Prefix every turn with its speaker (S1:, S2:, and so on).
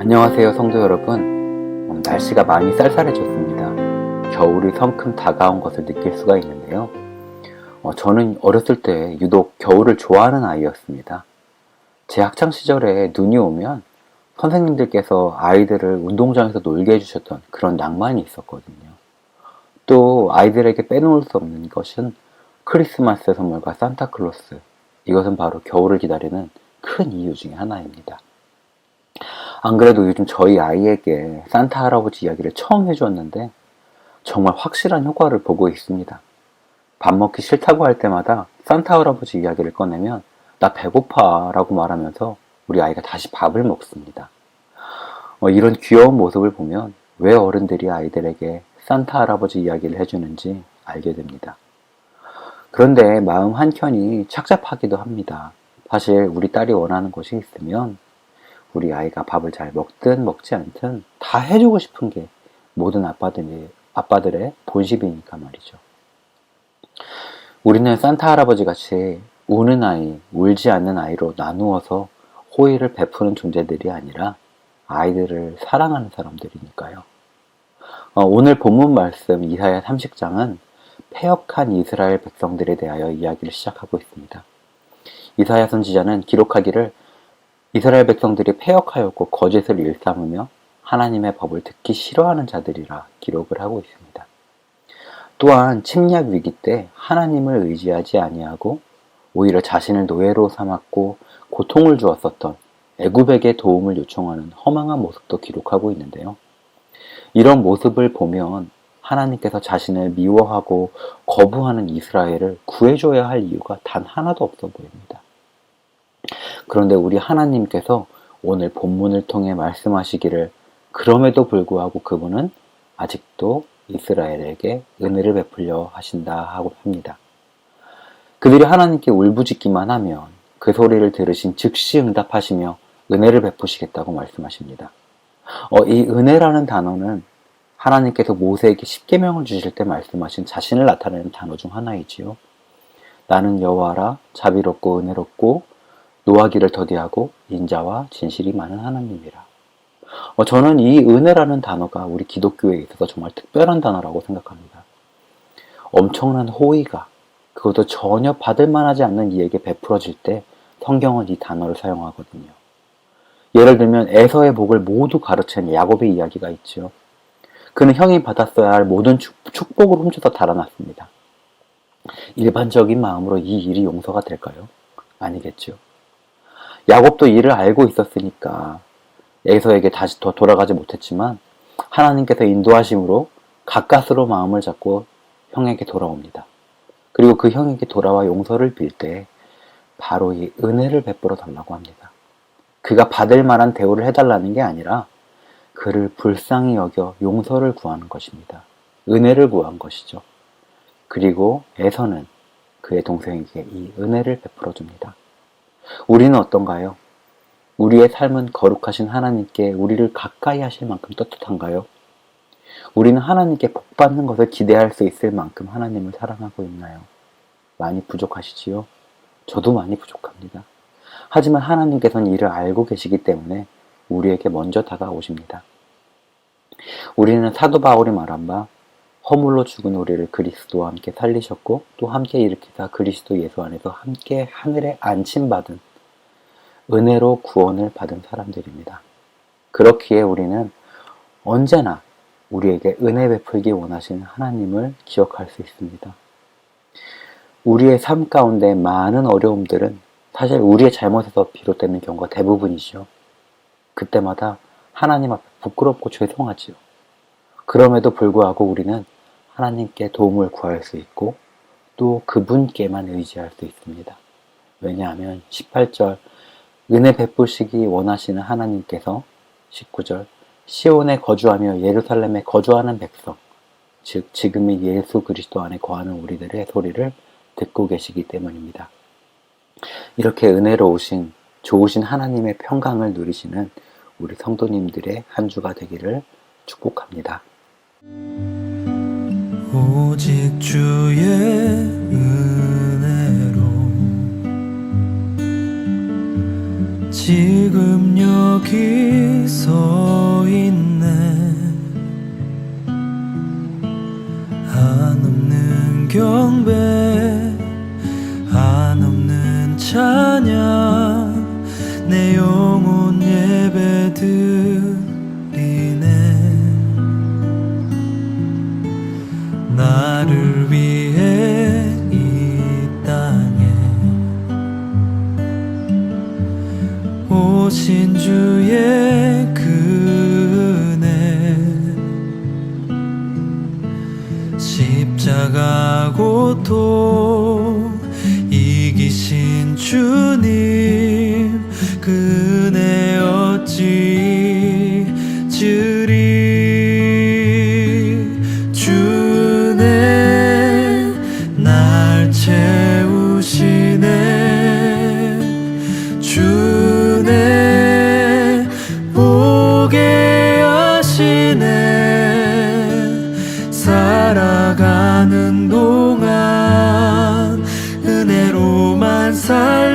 S1: 안녕하세요 성도 여러분. 음, 날씨가 많이 쌀쌀해졌습니다. 겨울이 성큼 다가온 것을 느낄 수가 있는데요. 어, 저는 어렸을 때 유독 겨울을 좋아하는 아이였습니다. 제 학창 시절에 눈이 오면 선생님들께서 아이들을 운동장에서 놀게 해주셨던 그런 낭만이 있었거든요. 또 아이들에게 빼놓을 수 없는 것은 크리스마스 선물과 산타클로스. 이것은 바로 겨울을 기다리는 큰 이유 중에 하나입니다 안 그래도 요즘 저희 아이에게 산타 할아버지 이야기를 처음 해주었는데 정말 확실한 효과를 보고 있습니다. 밥 먹기 싫다고 할 때마다 산타 할아버지 이야기를 꺼내면 나 배고파 라고 말하면서 우리 아이가 다시 밥을 먹습니다. 어, 이런 귀여운 모습을 보면 왜 어른들이 아이들에게 산타 할아버지 이야기를 해주는지 알게 됩니다. 그런데 마음 한켠이 착잡하기도 합니다. 사실 우리 딸이 원하는 것이 있으면 우리 아이가 밥을 잘 먹든 먹지 않든 다 해주고 싶은 게 모든 아빠들의, 아빠들의 본심이니까 말이죠. 우리는 산타 할아버지 같이 우는 아이, 울지 않는 아이로 나누어서 호의를 베푸는 존재들이 아니라 아이들을 사랑하는 사람들이니까요. 어, 오늘 본문 말씀 이사야 30장은 폐역한 이스라엘 백성들에 대하여 이야기를 시작하고 있습니다. 이사야 선지자는 기록하기를 이스라엘 백성들이 폐역하였고 거짓을 일삼으며 하나님의 법을 듣기 싫어하는 자들이라 기록을 하고 있습니다. 또한 침략 위기 때 하나님을 의지하지 아니하고 오히려 자신을 노예로 삼았고 고통을 주었었던 애굽에게 도움을 요청하는 허망한 모습도 기록하고 있는데요. 이런 모습을 보면 하나님께서 자신을 미워하고 거부하는 이스라엘을 구해줘야 할 이유가 단 하나도 없어 보입니다. 그런데 우리 하나님께서 오늘 본문을 통해 말씀하시기를 그럼에도 불구하고 그분은 아직도 이스라엘에게 은혜를 베풀려 하신다 하고 합니다. 그들이 하나님께 울부짖기만 하면 그 소리를 들으신 즉시 응답하시며 은혜를 베푸시겠다고 말씀하십니다. 어, 이 은혜라는 단어는 하나님께서 모세에게 십계명을 주실 때 말씀하신 자신을 나타내는 단어 중 하나이지요. 나는 여호와라 자비롭고 은혜롭고 노하기를 더디하고 인자와 진실이 많은 하나님이라. 어, 저는 이 은혜라는 단어가 우리 기독교에 있어서 정말 특별한 단어라고 생각합니다. 엄청난 호의가 그것도 전혀 받을 만하지 않는 이에게 베풀어질 때 성경은 이 단어를 사용하거든요. 예를 들면 에서의 복을 모두 가르친 야곱의 이야기가 있죠. 그는 형이 받았어야 할 모든 축복을 훔쳐서 달아났습니다. 일반적인 마음으로 이 일이 용서가 될까요? 아니겠죠. 야곱도 이를 알고 있었으니까 에서에게 다시 더 돌아가지 못했지만 하나님께서 인도하심으로 가까스로 마음을 잡고 형에게 돌아옵니다. 그리고 그 형에게 돌아와 용서를 빌 때 바로 이 은혜를 베풀어 달라고 합니다. 그가 받을 만한 대우를 해달라는 게 아니라 그를 불쌍히 여겨 용서를 구하는 것입니다. 은혜를 구한 것이죠. 그리고 에서는 그의 동생에게 이 은혜를 베풀어 줍니다. 우리는 어떤가요? 우리의 삶은 거룩하신 하나님께 우리를 가까이 하실 만큼 떳떳한가요? 우리는 하나님께 복받는 것을 기대할 수 있을 만큼 하나님을 사랑하고 있나요? 많이 부족하시지요? 저도 많이 부족합니다. 하지만 하나님께서는 이를 알고 계시기 때문에 우리에게 먼저 다가오십니다. 우리는 사도 바울이 말한 바 허물로 죽은 우리를 그리스도와 함께 살리셨고 또 함께 일으키사 그리스도 예수 안에서 함께 하늘에 안침 받은 은혜로 구원을 받은 사람들입니다. 그렇기에 우리는 언제나 우리에게 은혜 베풀기 원하시는 하나님을 기억할 수 있습니다. 우리의 삶 가운데 많은 어려움들은 사실 우리의 잘못에서 비롯되는 경우가 대부분이죠. 그때마다 하나님 앞에 부끄럽고 죄송하지요. 그럼에도 불구하고 우리는 하나님께 도움을 구할 수 있고 또 그분께만 의지할 수 있습니다. 왜냐하면 18절 은혜 베푸시기 원하시는 하나님께서 19절 시온에 거주하며 예루살렘에 거주하는 백성 즉 지금의 예수 그리스도 안에 거하는 우리들의 소리를 듣고 계시기 때문입니다. 이렇게 은혜로우신 좋으신 하나님의 평강을 누리시는 우리 성도님들의 한 주가 되기를 축복합니다.
S2: 오직 주의 은혜로 지금 여기 서 있네. 한없는 경배 한없는 찬양 나를 위해 이 땅에 오신 주의 그네. 십자가 고통 이기신 주님 그네 어찌 살